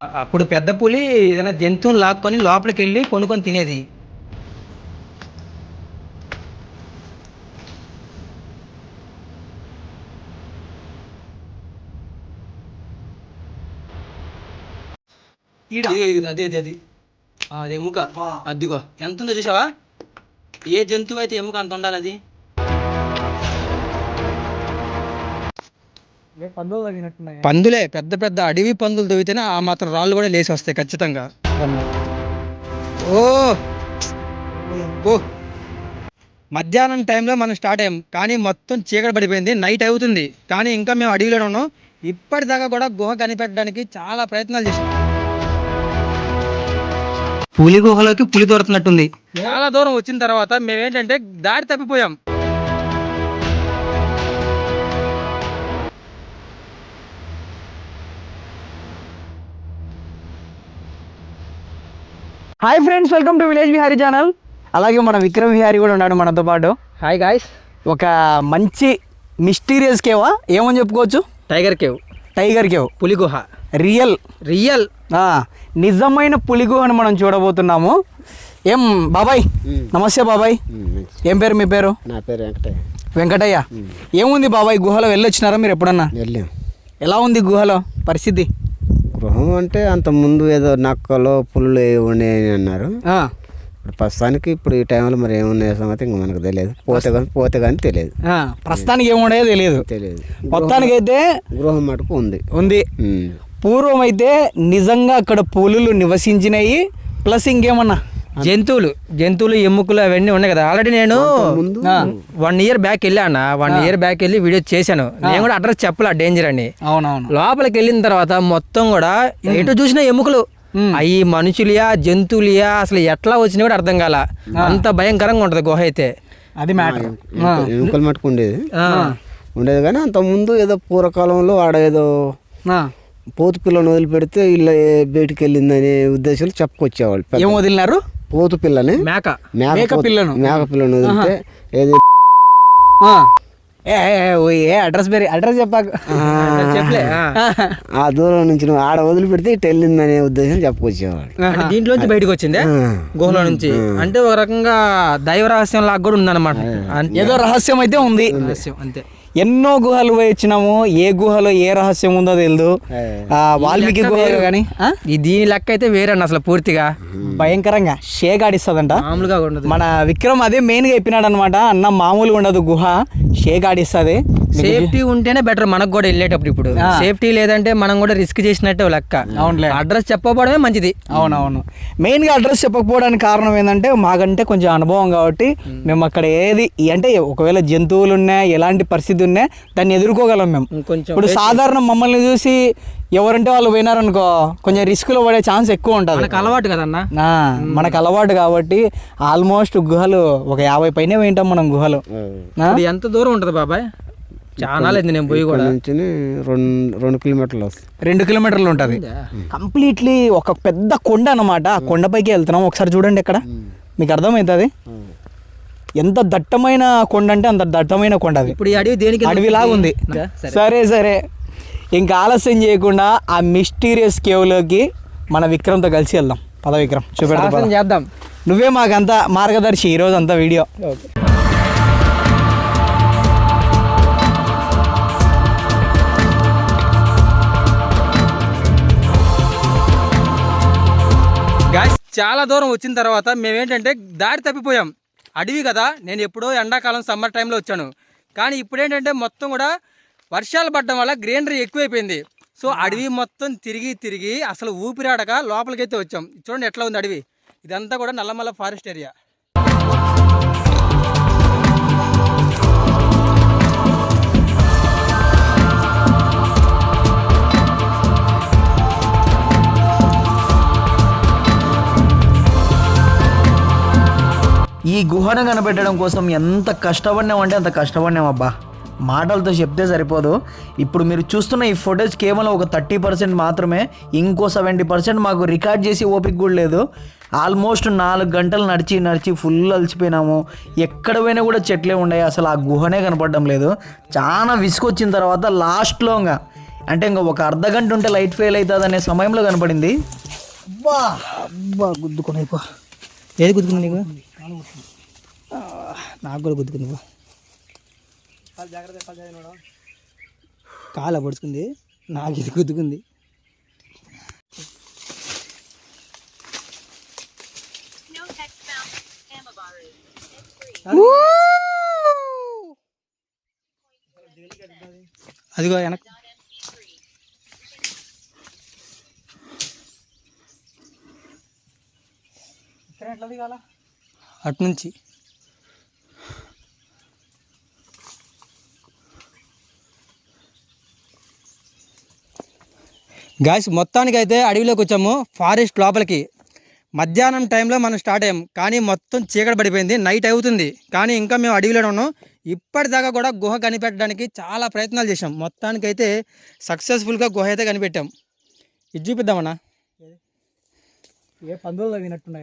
అప్పుడు పెద్ద పులి ఏదైనా జంతువుని లాక్కొని లోపలికి వెళ్ళి కొనుక్కొని తినేది. అదే అదే అది. అది ఎముక. అదిగో. ఎంత ఉందో చూసావా? ఏ జంతువు అయితే ఎముక అంత ఉండాలి అది? పందులే పెద్ద పెద్ద అడవి పందులు తవ్వితేనే ఆ మాత్రం రాళ్ళు కూడా లేచి వస్తాయి ఖచ్చితంగా. ఓ! ఓ! మధ్యాహ్నం టైంలో మనం స్టార్ట్ అయ్యాం కానీ మొత్తం చీకటి పడిపోయింది నైట్ అవుతుంది. కానీ ఇంకా మేము అడవిలోనే ఉన్నాం. ఇప్పటిదాకా కూడా గుహ కనిపెట్టడానికి చాలా ప్రయత్నాలు చేసాం పులి గుహలోకి పులి దొరుకుతున్నట్టుంది. చాలా దూరం వచ్చిన తర్వాత మేమేంటంటే దారి తప్పిపోయాం. Hi friends welcome to village Vihari channel అలాగే మన విక్రమ్ విహారీ కూడా ఉన్నాడు మనతో పాటు. హాయ్ గాయస్ ఒక మంచి మిస్టీరియస్ కేవా ఏమని చెప్పుకోవచ్చు? టైగర్ కేవ్ టైగర్ కేవ్ పులి గుహ. రియల్ రియల్ ఆ, నిజమైన పులి గుహను మనం చూడబోతున్నాము. ఏం బాబాయ్? నమస్తే బాబాయ్. ఏం పేరు మీ పేరు? నా పేరు వెంకటయ్య. వెంకటయ్య. ఏముంది బాబాయ్ గుహలో వెళ్ళొచ్చినారా మీరు ఎప్పుడన్నా? వెళ్ళాం. ఎలా ఉంది గుహలో పరిస్థితి? గృహం అంటే అంత ముందు ఏదో నక్కలో పుల్లు ఉన్నాయని అన్నారు. ఇప్పుడు ప్రస్తుతానికి ఇప్పుడు ఈ టైంలో మరి ఏమున్నాయో సంగతి ఇంకా మనకు తెలియదు. పోతే కానీ పోతే కానీ తెలియదు. ప్రస్తుతానికి ఏముండేదో తెలియదు. తెలియదు. మొత్తానికైతే గృహం మటుకు ఉంది. ఉంది. పూర్వం అయితే నిజంగా అక్కడ పులులు నివసించినాయి. ప్లస్ ఇంకేమన్నా? జంతువులు జంతువులు ఎముకలు అవన్నీ ఉన్నాయి కదా. ఆల్రెడీ నేను వన్ ఇయర్ బ్యాక్ వెళ్ళా అన్న వన్ ఇయర్ బ్యాక్ వెళ్ళి వీడియో చేశాను. నేను కూడా అడ్రస్ చెప్పలే డేంజర్ అని. అవునవును. లోపలికి వెళ్ళిన తర్వాత మొత్తం కూడా ఎటు చూసిన ఎముకలు. అవి మనుషులియా జంతువులియా అసలు ఎట్లా వచ్చినా కూడా అర్థం కాల. అంత భయంకరంగా ఉంటది గుహ అయితే. అది మ్యాటర్ ఎముక- ఎముకలు మటుకు ఉండేది. కానీ అంత ముందు ఏదో పూర్వకాలంలో ఆడ ఏదో పోతు పిల్లని వదిలిపెడితే ఇలా బయటికి వెళ్ళిందనే ఉద్దేశంలో చెప్పుకొచ్చేవాళ్ళు ఏం వదిలినారు? పోతు పిల్లని. మేక. మేక పిల్లను. మేక పిల్లని వదిలితే ఏది? ఆ. ఏ అడ్రస్ పేరు అడ్రస్ చెప్పాక. చెప్పలే ఆ. ఆ దూరం నుంచి నువ్వు ఆడ వదిలిపెడితే ఇటు వెళ్ళిందనే ఉద్దేశం చెప్పుకొచ్చేవాడు అంటే దీంట్లోంచి బయటకు వచ్చిందే గుహలో నుంచి. అంటే ఒక రకంగా దైవ రహస్యం లాగా కూడా ఉందన్నమాట. ఏదో రహస్యం అయితే ఉంది. రహస్యం అంతే. ఎన్నో గుహలు పోయి వచ్చినాము. ఏ గుహలో ఏ రహస్యం ఉందో తెలియదు ఆ, వాల్మీకి గుహ కానీ ఈ దీని లెక్క అయితే వేరే అన్న అసలు పూర్తిగా. భయంకరంగా షేక్ ఆడిస్తుందంట. మామూలుగా ఉండదు. మన విక్రమ్ అదే మెయిన్గా చెప్పినాడు అనమాట అన్న మామూలుగా ఉండదు గుహ షేక్ ఆడిస్తుంది. సేఫ్టీ ఉంటేనే బెటర్ మనకు కూడా వెళ్ళేటప్పుడు ఇప్పుడు. సేఫ్టీ లేదంటే మనం కూడా రిస్క్ చేసినట్టే లెక్క. అవునులే. అడ్రస్ చెప్పకపోవడమే మంచిది. అవునవును. మెయిన్గా అడ్రస్ చెప్పకపోవడానికి కారణం ఏంటంటే మాకంటే కొంచెం అనుభవం కాబట్టి మేము అక్కడ ఏది అంటే ఒకవేళ జంతువులు ఉన్నా ఎలాంటి పరిస్థితి ఉన్నా దాన్ని ఎదుర్కోగలం మేము. కొంచెం ఇప్పుడు సాధారణ మమ్మల్ని చూసి ఎవరంటే వాళ్ళు పోయినారనుకో కొంచెం రిస్క్లో పడే ఛాన్స్ ఎక్కువ ఉంటుంది. మనకు అలవాటు కదన్నా? మనకు అలవాటు కాబట్టి ఆల్మోస్ట్ గుహలు ఒక యాభై పైనే పోయింటాం మనం గుహలు. ఎంత దూరం ఉంటుంది బాబాయ్? చాలా లేదు నేను పోయి కూడా. రెండు రెండు కిలోమీటర్లు రెండు కిలోమీటర్లు ఉంటుంది. కంప్లీట్లీ ఒక పెద్ద కొండ అన్నమాట. ఆ కొండపైకి వెళ్తున్నాం. ఒకసారి చూడండి ఇక్కడ మీకు అర్థమవుతుంది? ఎంత దట్టమైన కొండ అంటే అంత దట్టమైన కొండ అది. ఇప్పుడు ఈ అడవి దేనికి అడవిలాగా ఉంది. సరే. సరే ఇంకా ఆలస్యం చేయకుండా ఆ మిస్టీరియస్ కేవ్లోకి మన విక్రమ్తో కలిసి వెళ్దాం. పద విక్రమ్ చూపెడతా చేద్దాం. నువ్వే మాకంతా మార్గదర్శి ఈరోజు అంతా వీడియో. చాలా దూరం వచ్చిన తర్వాత మేమేంటంటే దారి తప్పిపోయాం. అడవి కదా నేను ఎప్పుడో ఎండాకాలం సమ్మర్ టైంలో వచ్చాను. కానీ ఇప్పుడు ఏంటంటే మొత్తం కూడా వర్షాలు పడడం వల్ల గ్రీనరీ ఎక్కువైపోయింది. సో అడవి మొత్తం తిరిగి తిరిగి అసలు ఊపిరాడక లోపలికైతే వచ్చాం. చూడండి ఎట్లా ఉంది అడవి. ఇదంతా కూడా నల్లమల్ల ఫారెస్ట్ ఏరియా. ఈ గుహను కనిపెట్టడం కోసం ఎంత కష్టపడినామంటే అంత కష్టపడినాం అబ్బా. మాటలతో చెప్తే సరిపోదు. ఇప్పుడు మీరు చూస్తున్న ఈ ఫొటోస్ కేవలం ఒక థర్టీ పర్సెంట్ మాత్రమే ఇంకో సెవెంటీ పర్సెంట్ మాకు రికార్డ్ చేసి ఓపిక కూడా లేదు. ఆల్మోస్ట్ నాలుగు గంటలు నడిచి నడిచి ఫుల్ అలసిపోయినాము. ఎక్కడ పోయినా కూడా చెట్లే ఉన్నాయి అసలు ఆ గుహనే కనపడడం లేదు. చాలా విసుకొచ్చిన తర్వాత లాస్ట్లో ఇంకా అంటే ఇంకా ఒక అర్ధ గంట ఉంటే లైట్ ఫెయిల్ అవుతుంది అనే సమయంలో కనపడింది. అబ్బా అబ్బా గుద్దుకొని అయిపో ఏది గుద్దుకున్నా నీకు? నాకు కూడా గుద్దుకుంది. కాలు పడుచుకుంది. నాకు ఇది గుద్దుకుంది అదిగో వెనక్. అటు నుంచి గాయస్ మొత్తానికి అయితే అడవిలోకి వచ్చాము ఫారెస్ట్ లోపలికి. మధ్యాహ్నం టైంలో మనం స్టార్ట్ అయ్యాం. కానీ మొత్తం చీకటి పడిపోయింది. నైట్ అవుతుంది. కానీ ఇంకా మేము అడవిలోనే ఉన్నాం. ఇప్పటిదాకా కూడా గుహ కనిపెట్టడానికి చాలా ప్రయత్నాలు చేసాం మొత్తానికైతే సక్సెస్ఫుల్గా గుహ అయితే కనిపెట్టాం. ఇది చూపిద్దామన్నా?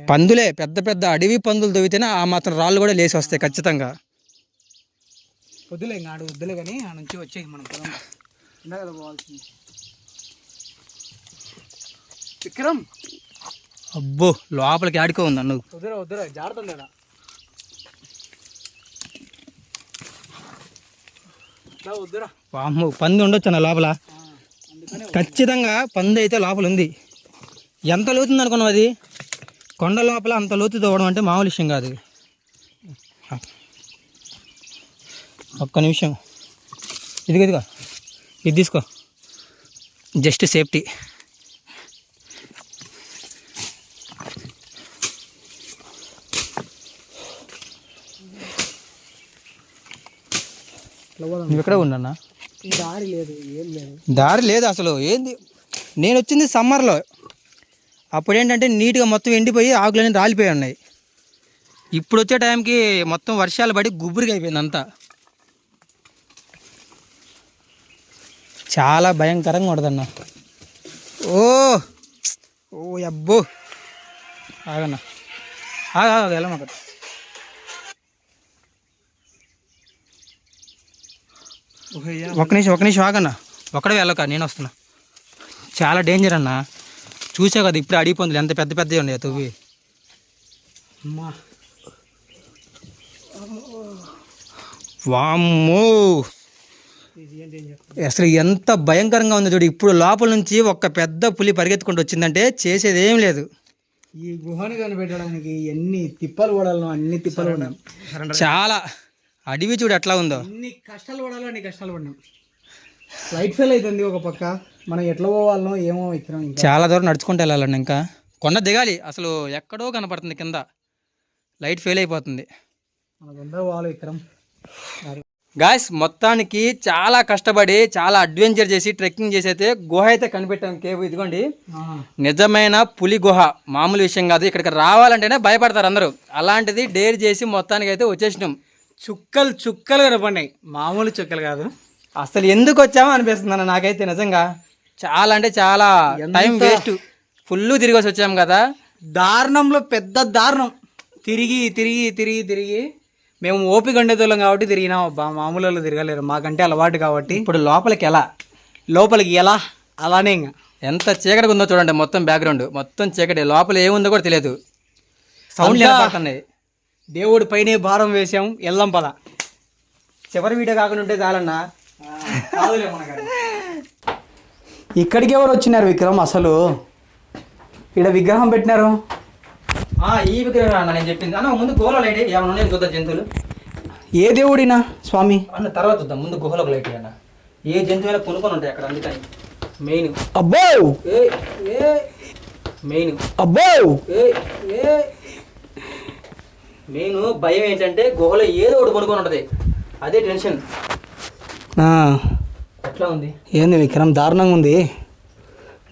పందులు పెద్ద పెద్ద అడవి పందులు తవ్వితేనే ఆ మాత్రం రాళ్ళు కూడా లేచి వస్తాయి ఖచ్చితంగా. వద్దులే ఇంకా ఆడు వద్దులే కానీ ఆ నుంచి వచ్చేయి మనం పొలం. ఇందా కదా పోవాల్సింది విక్రమ్! అబ్బో లోపలికి ఆడుకో ఉంది వద్దురా వద్దురా లేదా వద్దురా. వామ్మో పంది ఉండొచ్చు అన్న లోపల ఖచ్చితంగా పంది అయితే లోపల ఉంది ఎంత లోతుంది అనుకున్నావు అది? కొండ లోపల అంత లోతు తవ్వడం అంటే మామూలు విషయం కాదు. ఒక్క నిమిషం. ఇదిగో ఇదిగో. ఇది తీసుకో. Just safety. ఎక్కడ ఉండన్నా దారి లేదు ఏం లేదు. దారి లేదు అసలు. ఏంది? నేను వచ్చింది సమ్మర్లో. అప్పుడు ఏంటంటే నీట్గా మొత్తం ఎండిపోయి ఆకులన్నీ రాలిపోయి ఉన్నాయి. ఇప్పుడు వచ్చే టైంకి మొత్తం వర్షాలు పడి గుబురుగా అయిపోయింది అంతా. చాలా భయంకరంగా ఉండదన్న ఓ! ఓ అబ్బో ఆగన్నా. ఆగా వెళ్ళమక్క ఒక నిమిషం ఒక నిమిషం ఆగన్నా. ఒక్కడే వెళ్ళక నేను వస్తున్నా. చాలా డేంజర్ అన్నా. చూసావు కదా ఇప్పుడు అడిగి పొందులు. ఎంత పెద్ద పెద్దవి ఉన్నాయి తవ్వి అమ్మా. వామ్మో. అసలు ఎంత భయంకరంగా ఉంది చూడు. ఇప్పుడు లోపల నుంచి ఒక పెద్ద పులి పరిగెత్తుకుంటూ వచ్చిందంటే చేసేది ఏం లేదు. ఈ గుహని కనిపెట్టడానికి ఎన్ని తిప్పలు పడాలను అన్ని తిప్పలు పడ్డాం చాలా. అడవి చూడు ఎట్లా ఉందో. ఎన్ని కష్టాలు పడాలో అన్ని కష్టాలు పడినాం. లైట్ ఫెయిల్ అవుతుంది ఒక పక్క. మనం ఎట్లా పోవాలనో ఏమో విక్రమ్ ఇంకా. చాలా దూరం నడుచుకుంటూ వెళ్ళాలండి ఇంకా. కొండ దిగాలి. అసలు ఎక్కడో కనపడుతుంది కింద. లైట్ ఫెయిల్ అయిపోతుంది. మన తొందరగా పోవాలి విక్రమ్. గాయస్ మొత్తానికి చాలా కష్టపడి చాలా అడ్వెంచర్ చేసి ట్రెక్కింగ్ చేసి అయితే గుహ అయితే కనిపెట్టాం కేవ్ ఇదిగోండి. నిజమైన పులి గుహ. మామూలు విషయం కాదు. ఇక్కడికి రావాలంటేనే భయపడతారు అందరూ. అలాంటిది డేర్ చేసి మొత్తానికి అయితే వచ్చేసినాం. చుక్కలు చుక్కలు కనపడినాయి. మామూలు చుక్కలు కాదు. అసలు ఎందుకు వచ్చామో అనిపిస్తుంది అన్న నాకైతే నిజంగా. చాలా అంటే చాలా టైం వేస్ట్ ఫుల్ తిరిగి వచ్చాం కదా. దారుణంలో పెద్ద దారుణం. తిరిగి తిరిగి తిరిగి తిరిగి. మేము ఓపిక ఉండేతోళ్ళం కాబట్టి తిరిగినాం. అబ్బా మామూలు తిరగలేరు. మాకంటే అలవాటు కాబట్టి. ఇప్పుడు లోపలికి ఎలా? లోపలికి ఎలా? అలానే ఇంకా ఎంత చీకటిగా ఉందో చూడండి మొత్తం బ్యాక్గ్రౌండ్ మొత్తం చీకటి. లోపల ఏముందో కూడా తెలియదు. సౌండ్ వినపడుతున్నాయి. దేవుడి పైనే భారం వేసాం ఎల్లం పద. చివరి వీడియో కాకుండా ఉంటే చాలన్నా. ఇక్కడికి ఎవరు వచ్చినారు విక్రమ్ అసలు? ఇక్కడ విగ్రహం పెట్టినారు? ఈ విగ్రహం అన్న నేను చెప్పింది. అన్న ముందు గుహలో లైట్ ఏమైనా ఉన్నాయి చూద్దాం జంతువులు? ఏ దేవుడినా? స్వామి. అన్న తర్వాత చూద్దాం. ముందు గుహలో లైట్ అన్న. ఏ జంతువులు కొనుక్కొని ఉంటాయి అక్కడ అందుకని. మెయిన్. అబ్బో! ఏ ఏ మెయిన్. అబ్బో! ఏ ఏ. మెయిన్ భయం ఏంటంటే గుహలో ఏదో ఒకటి కొనుక్కొని ఉంటుంది. అదే టెన్షన్. ఎట్లా ఉంది? ఏంది విక్రమ్ దారుణంగా ఉంది.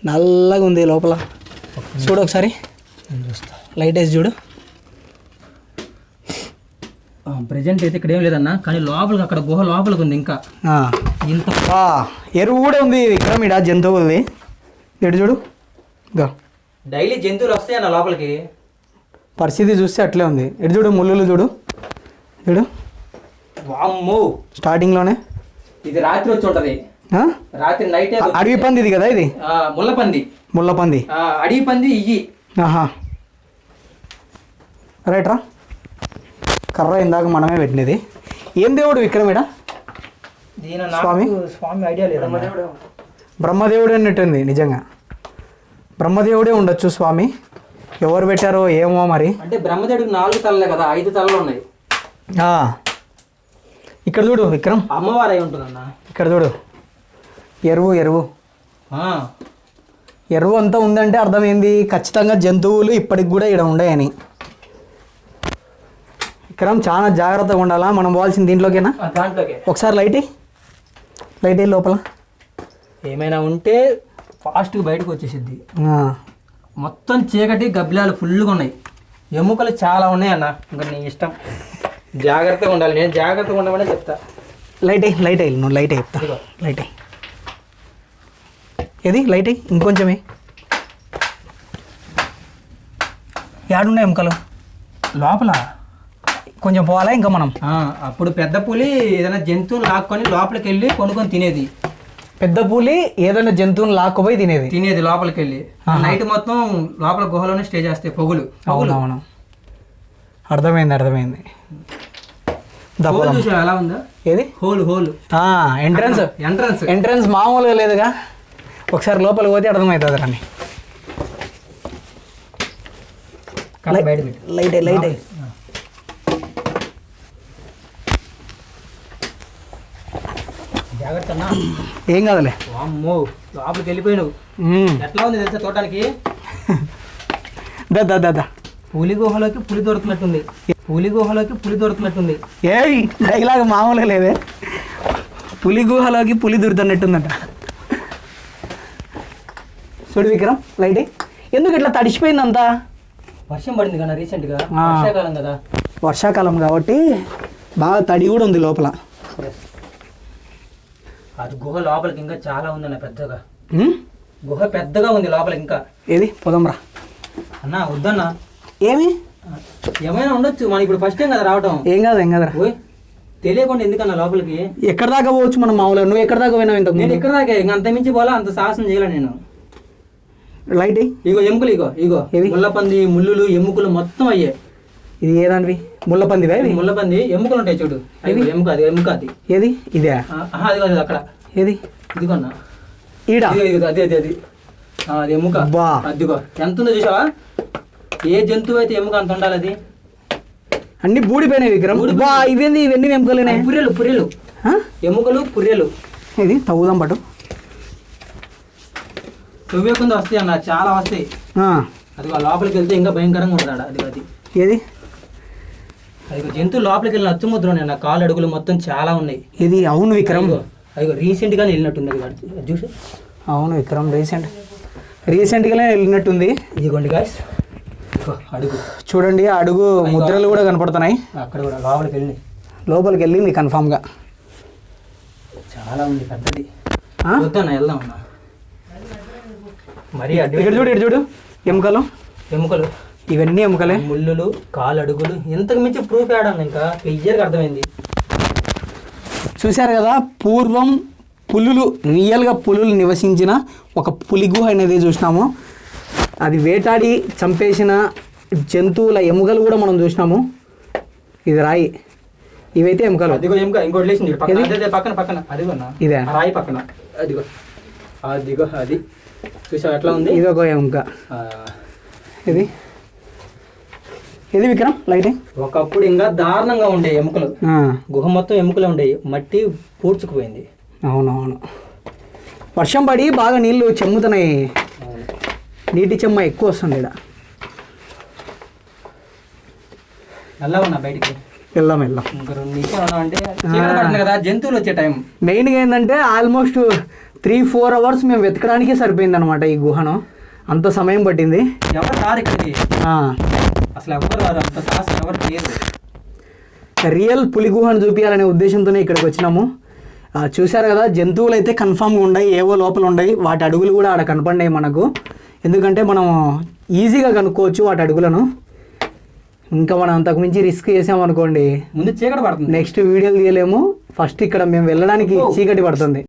నల్లగా ఉంది లోపల. చూడు ఒకసారి. లైట్ వేసి చూడు. ప్రజెంట్ అయితే ఇక్కడ ఏం లేదన్న కానీ లోపలికి అక్కడ గుహ లోపలికి ఉంది ఇంకా. ఇంత ఎరువు కూడా ఉంది విక్రమ్ ఇడ జంతువులది ఇటు చూడు. గా. డైలీ జంతువులు వస్తాయి అన్న లోపలికి? పరిస్థితి చూస్తే అట్లే ఉంది. ఇటు చూడు ముళ్ళులు చూడు. చూడు. వామ్మో. స్టార్టింగ్లోనే ఇది రాత్రి వచ్చి ఉంటది? రాత్రి నైట్ అడవి పంది ఇది? కదా ఇది ముల్లపంది ముళ్ళపంది ఆ, అడవి పంది ఇయ్యి. ఆహా. రైట్ రా. కర్ర ఇందాక మనమే పెట్టినది. ఏం దేవుడు విక్రమేడా దీని స్వామి? స్వామి ఐడియా లేదు బ్రహ్మదేవుడే అన్నట్టుంది నిజంగా. బ్రహ్మదేవుడే ఉండొచ్చు స్వామి. ఎవరు పెట్టారో ఏమో మరి. అంటే బ్రహ్మదేవుడికి నాలుగు తలలే కదా ఐదు తలలు ఉన్నాయి. ఆ. ఇక్కడ చూడు విక్రమ్. అమ్మవారు అయి ఉంటుందన్న. ఇక్కడ చూడు. ఎరువు ఎరువు. ఎరువు అంతా ఉందంటే అర్థం ఏంది ఖచ్చితంగా జంతువులు ఇప్పటికి కూడా ఇక్కడ ఉన్నాయని విక్రమ్ చాలా జాగ్రత్తగా ఉండాలా? మనం పోవాల్సిన దీంట్లోకేనా? ఒకసారి లైట్. లైట్ లోపల. ఏమైనా ఉంటే ఫాస్ట్గా బయటకు వచ్చేసిద్ది. మొత్తం చీకటి గబ్బిలాలు ఫుల్గా ఉన్నాయి. ఎముకలు చాలా ఉన్నాయి అన్న. ఇంకా నీ ఇష్టం. జాగ్రత్తగా ఉండాలి. నేను జాగ్రత్తగా ఉండమని చెప్తా. లైట్ ఎయ్, లైట్ అయ్యి నువ్వు లైట్ అయ్యి. లైట్ అయ్యి ఏది? లైట్ అయ్యి ఇంకొంచెమే. యాడున్నాయి ఎముకలు లోపల? కొంచెం పోవాలా ఇంకా మనం? అప్పుడు పెద్ద పులి ఏదైనా జంతువుని లాక్కొని లోపలికి వెళ్ళి కొనుక్కొని తినేది. పెద్ద పూలి ఏదైనా జంతువుని లాక్కుపోయి తినేది. తినేది లోపలికి వెళ్ళి నైట్ మొత్తం లోపల గుహలోనే స్టే చేస్తాయి పొగులు. పొగులు. అవునవును. అర్థమైంది అర్థమైంది. ఎలా ఉందా? ఏది? Hole hole. Entrance entrance entrance మామూలుగా లేదుగా. ఒకసారి లోపలికి పోతే అర్థమవుతుంది రాని లైట్ లైట్. ఏం కాదులే. అమ్మో లోపలికి వెళ్ళిపోయినావు. ఎట్లా ఉంది తెలుసా చూడడానికి దా దా పులి గుహలోకి పులి దొరుకుతున్నట్టుంది. పులి గుహలోకి పులి దొరుకుతున్నట్టుంది. ఏయ్ డైలాగ్ మామూలుగా లేదే. పులి గుహలోకి పులి దూరుతున్నట్టుందట చూడు విక్రమ్ లైట్ అయ్యి. ఎందుకు ఇట్లా తడిసిపోయిందంతా వర్షం పడింది కదా రీసెంట్గా ఆ. వర్షాకాలం కదా? వర్షాకాలం కాబట్టి బాగా తడి కూడా ఉంది లోపల. అది గుహ లోపలికి ఇంకా చాలా ఉందన్న పెద్దగా? గుహ పెద్దగా ఉంది లోపల ఇంకా. ఏది? పోదాంరా అన్నా వద్దన్నా. ఏమి? ఏమైనా ఉండొచ్చు. మనం ఇప్పుడు ఫస్ట్ టైం కదా రావటం. ఏం కాదు ఏం కాదురా. ఓయ్ తెలియకుండా ఎందుకన్నా లోపలికి? ఎక్కడ దాకా పోవచ్చు మనం మామూలుగా? నువ్వు ఎక్కడ దాకా పోయినావు ఇంతకు నేను ముందు? ఇక్కడ దాకా? ఇంకా అంత మించి పోలా? అంత సాహసం చేయలే నేను. లైట్. ఇగో ఎముకలు ఇగో ఇగో? ముళ్ళపంది ముళ్ళులు ఎముకలు మొత్తం అయ్యే. ఇది ఏ దానివి ముళ్ళపందివా ఇది ముళ్ళపంది ఎముకలు ఉంటాయి చూడు. ఎముక అది ఎముక అది. ఏది? ఇదే? అది అక్కడ. ఏది? ఇదిగోన్నా ఈడ? అది అది అది. అది ఎముక. అదిగో. ఎంత ఉందో చూసావా? ఏ జంతువు అయితే ఎముక అంత ఉండాలి అది? అన్ని బూడిపోయినాయి విక్రమ్. బా ఇవేంది ఇవన్నీ వెంపుకలేనే పుర్రెలు పుర్రెలు. ఎముకలు పుర్రెలు. ఇది తవ్వుదాం తువ్వేకుండా వస్తాయి అన్న చాలా వస్తాయి. ఆ, అదిగో లోపలికి వెళ్తే ఇంకా భయంకరంగా ఉంటుంది అది అది. ఏది? అదిగో జంతువు లోపలికి వెళ్ళిన అచ్చుముద్ర ఉన్నాయి నా కాలు అడుగులు మొత్తం చాలా ఉన్నాయి. ఇది అవును విక్రమ్. అదిగో అదిగో రీసెంట్ గానే వెళ్ళినట్టుంది అది అది చూసి అవును విక్రమ్ రీసెంట్. రీసెంట్గానే వెళ్ళినట్టుంది. ఇదిగోండి గాయస్ అడుగు. చూడండి అడుగు ముద్రలు కూడా కనపడుతున్నాయి. అక్కడ కూడా లోపలికి వెళ్ళి లోపలికి వెళ్ళింది కన్ఫామ్గా చాలా ఉంది పెద్దది? వద్దన్న వెళ్దాం అన్న. మరీ ఇక్కడ చూడు ఇక్కడ చూడు. ఎముకలు. ఎముకలు. ఇవన్నీ ఎముకలే. ముళ్ళులు కాలు అడుగులు ఇంతకు మించి ప్రూఫ్ ఆడాను ఇంకా క్లియర్గా అర్థమైంది. చూశారు కదా పూర్వం పులులు రియల్గా పులులు నివసించిన ఒక పులి గుహ అనేది చూసినాము. అది వేటాడి చంపేసిన జంతువుల ఎముకలు కూడా మనం చూసినాము. ఇది రాయి. ఇవైతే ఎముకలు. అదిగో ఎముక ఇంకోటి లేచింది. పక్కన పక్కన అదిగో రాయి పక్కన. అదిగో. అదిగో అది. చూసావు? ఎట్లా ఉంది? ఇది ఒక ఎముక. ఇది? ఇది విక్రమ్? లైట్ ఒకప్పుడు ఇంకా దారుణంగా ఉండే ఎముకలు. గుహ మొత్తం ఎముకలు ఉండేవి మట్టి పూడ్చుకుపోయింది. అవునవును. వర్షం పడి బాగా నీళ్ళు చెమ్ముతున్నాయి. నీటి చెమ్మ ఎక్కువ వస్తుంది ఇక్కడ ఉన్నా బయటికి? వెళ్దాం వెళ్దాం ఇంకా రెండు నిమిషాలు అంటే కదా జంతువులు వచ్చే టైం. మెయిన్గా ఏంటంటే ఆల్మోస్ట్ త్రీ ఫోర్ అవర్స్ మేము వెతకడానికే సరిపోయింది అనమాట ఈ గుహను. అంత సమయం పట్టింది. ఎవరు రారు ఇక్కడికి? ఆ, అసలు ఎవరు రారు? అంత సాహసం ఎవరు చేయరు రియల్ పులి గుహను చూపించాలనే ఉద్దేశంతోనే ఇక్కడికి వచ్చినాము. చూశారు కదా జంతువులు అయితే కన్ఫామ్గా ఉన్నాయి ఏవో లోపల ఉన్నాయి వాటి అడుగులు కూడా ఆడ కనపడినాయి మనకు. ఎందుకంటే మనం ఈజీగా కనుక్కోవచ్చు వాటి అడుగులను. ఇంకా మనం అంతకుమించి రిస్క్ చేసామనుకోండి ముందు చీకటి పడుతుంది. నెక్స్ట్ వీడియోలు తీయలేము. ఫస్ట్ ఇక్కడ మేము వెళ్ళడానికి చీకటి పడుతుంది.